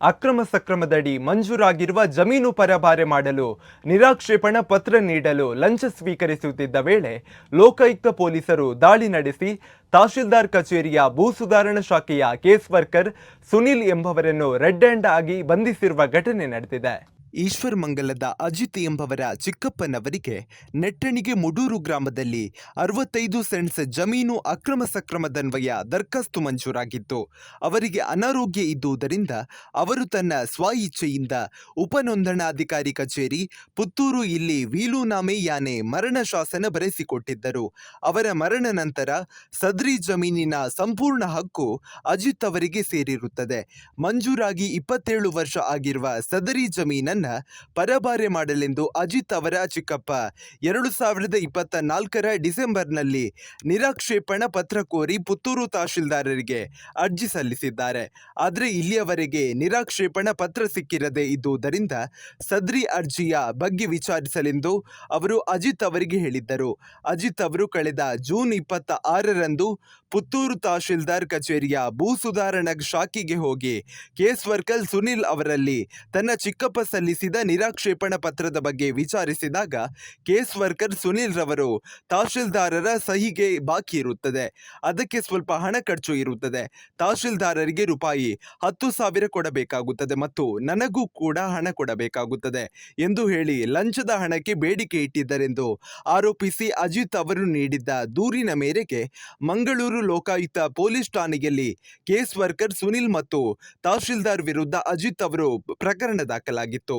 ಅಕ್ರಮ ಸಕ್ರಮದಡಿ ಮಂಜೂರಾಗಿರುವ ಜಮೀನು ಪರಭಾರೆ ಮಾಡಲು ನಿರಾಕ್ಷೇಪಣ ಪತ್ರ ನೀಡಲು ಲಂಚ ಸ್ವೀಕರಿಸುತ್ತಿದ್ದ ವೇಳೆ ಲೋಕಾಯುಕ್ತ ಪೊಲೀಸರು ದಾಳಿ ನಡೆಸಿ ತಹಶೀಲ್ದಾರ್ ಕಚೇರಿಯ ಭೂ ಸುಧಾರಣಾ ಶಾಖೆಯ ಕೇಸ್ ವರ್ಕರ್ ಸುನಿಲ್ ಎಂಬವರನ್ನು ರೆಡ್ ಹ್ಯಾಂಡ್ ಆಗಿ ಬಂಧಿಸಿರುವ ಘಟನೆ ನಡೆದಿದೆ. ಈಶ್ವರ್ ಮಂಗಲದ ಅಜಿತ್ ಎಂಬವರ ಚಿಕ್ಕಪ್ಪನವರಿಗೆ ನೆಟ್ಟಣಿಗೆ ಮುಡೂರು ಗ್ರಾಮದಲ್ಲಿ ಅರವತ್ತೈದು ಸೆಂಟ್ಸ್ ಜಮೀನು ಅಕ್ರಮ ಸಕ್ರಮದನ್ವಯ ದರ್ಖಾಸ್ತು ಮಂಜೂರಾಗಿತ್ತು. ಅವರಿಗೆ ಅನಾರೋಗ್ಯ ಇದ್ದುದರಿಂದ ಅವರು ತನ್ನ ಸ್ವ ಇಚ್ಛೆಯಿಂದ ಉಪನೋಂದಣಾಧಿಕಾರಿ ಕಚೇರಿ, ಪುತ್ತೂರು ಇಲ್ಲಿ ವೀಲುನಾಮೆ ಯಾನೆ ಮರಣ ಶಾಸನ ಬರೆಸಿಕೊಟ್ಟಿದ್ದರು. ಅವರ ಮರಣ ನಂತರ ಸದ್ರಿ ಜಮೀನಿನ ಸಂಪೂರ್ಣ ಹಕ್ಕು ಅಜಿತ್ ಅವರಿಗೆ ಸೇರಿರುತ್ತದೆ. ಮಂಜೂರಾಗಿ ಇಪ್ಪತ್ತೇಳು ವರ್ಷ ಆಗಿರುವ ಸದರಿ ಜಮೀನನ್ನ ಪರಭಾರೆ ಮಾಡಲೆಂದು ಅಜಿತ್ ಅವರ ಚಿಕ್ಕಪ್ಪ. ಎರಡು ಸಾವಿರದ ಇಪ್ಪತ್ತ ನಾಲ್ಕರ ಡಿಸೆಂಬರ್ನಲ್ಲಿ ನಿರಾಕ್ಷೇಪಣ ಪತ್ರ ಕೋರಿ ಪುತ್ತೂರು ತಹಶೀಲ್ದಾರರಿಗೆ ಅರ್ಜಿ ಸಲ್ಲಿಸಿದ್ದಾರೆ. ಆದರೆ ಇಲ್ಲಿಯವರೆಗೆ ನಿರಾಕ್ಷೇಪಣ ಪತ್ರ ಸಿಕ್ಕಿರದೇ ಇದ್ದುದರಿಂದ ಸದ್ರಿ ಅರ್ಜಿಯ ಬಗ್ಗೆ ವಿಚಾರಿಸಲೆಂದು ಅವರು ಅಜಿತ್ ಅವರಿಗೆ ಹೇಳಿದ್ದರು. ಅಜಿತ್ ಅವರು ಕಳೆದ ಜೂನ್ ಇಪ್ಪತ್ತ ಆರರಂದು ಪುತ್ತೂರು ತಹಶೀಲ್ದಾರ್ ಕಚೇರಿಯ ಭೂ ಸುಧಾರಣಾ ಶಾಖೆಗೆ ಹೋಗಿ ಕೇಸ್ ವರ್ಕಲ್ ಸುನಿಲ್ ಅವರಲ್ಲಿ ತನ್ನ ಚಿಕ್ಕಪ್ಪ ಸಲ್ಲಿಸಿದ ನಿರಾಕ್ಷೇಪಣ ಪತ್ರದ ಬಗ್ಗೆ ವಿಚಾರಿಸಿದಾಗ ಕೇಸ್ ವರ್ಕರ್ ಸುನಿಲ್ ರವರು, ತಹಶೀಲ್ದಾರರ ಸಹಿಗೆ ಬಾಕಿ ಇರುತ್ತದೆ. ಅದಕ್ಕೆ ಸ್ವಲ್ಪ ಹಣ ಖರ್ಚು ಇರುತ್ತದೆ. ತಹಶೀಲ್ದಾರರಿಗೆ ರೂಪಾಯಿ ಹತ್ತು ಸಾವಿರ ಕೊಡಬೇಕಾಗುತ್ತದೆ ಮತ್ತು ನನಗೂ ಕೂಡ ಹಣ ಕೊಡಬೇಕಾಗುತ್ತದೆ ಎಂದು ಹೇಳಿ ಲಂಚದ ಹಣಕ್ಕೆ ಬೇಡಿಕೆ ಇಟ್ಟಿದ್ದರೆಂದು ಆರೋಪಿಸಿ ಅಜಿತ್ ಅವರು ನೀಡಿದ್ದ ದೂರಿನ ಮೇರೆಗೆ ಮಂಗಳೂರು ಲೋಕಾಯುಕ್ತ ಪೊಲೀಸ್ ಠಾಣೆಯಲ್ಲಿ ಕೇಸ್ ವರ್ಕರ್ ಸುನಿಲ್ ಮತ್ತು ತಹಶೀಲ್ದಾರ್ ವಿರುದ್ಧ ಅಜಿತ್ ಅವರು ಪ್ರಕರಣ ದಾಖಲಾಗಿತ್ತು.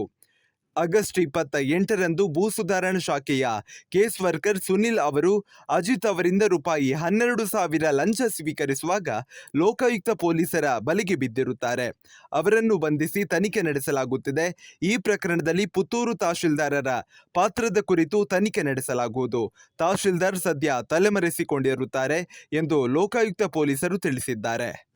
ಆಗಸ್ಟ್ ಇಪ್ಪತ್ತ ಎಂಟರಂದು ಭೂ ಸುಧಾರಣಾ ಶಾಖೆಯ ಕೇಸ್ ವರ್ಕರ್ ಸುನಿಲ್ ಅವರು ಅಜಿತ್ ಅವರಿಂದ ರೂಪಾಯಿ ಹನ್ನೆರಡು ಸಾವಿರ ಲಂಚ ಸ್ವೀಕರಿಸುವಾಗ ಲೋಕಾಯುಕ್ತ ಪೊಲೀಸರ ಬಲೆಗೆ ಬಿದ್ದಿರುತ್ತಾರೆ. ಅವರನ್ನು ಬಂಧಿಸಿ ತನಿಖೆ ನಡೆಸಲಾಗುತ್ತಿದೆ. ಈ ಪ್ರಕರಣದಲ್ಲಿ ಪುತ್ತೂರು ತಹಶೀಲ್ದಾರರ ಪಾತ್ರದ ಕುರಿತು ತನಿಖೆ ನಡೆಸಲಾಗುವುದು. ತಹಶೀಲ್ದಾರ್ ಸದ್ಯ ತಲೆಮರೆಸಿಕೊಂಡಿರುತ್ತಾರೆ ಎಂದು ಲೋಕಾಯುಕ್ತ ಪೊಲೀಸರು ತಿಳಿಸಿದ್ದಾರೆ.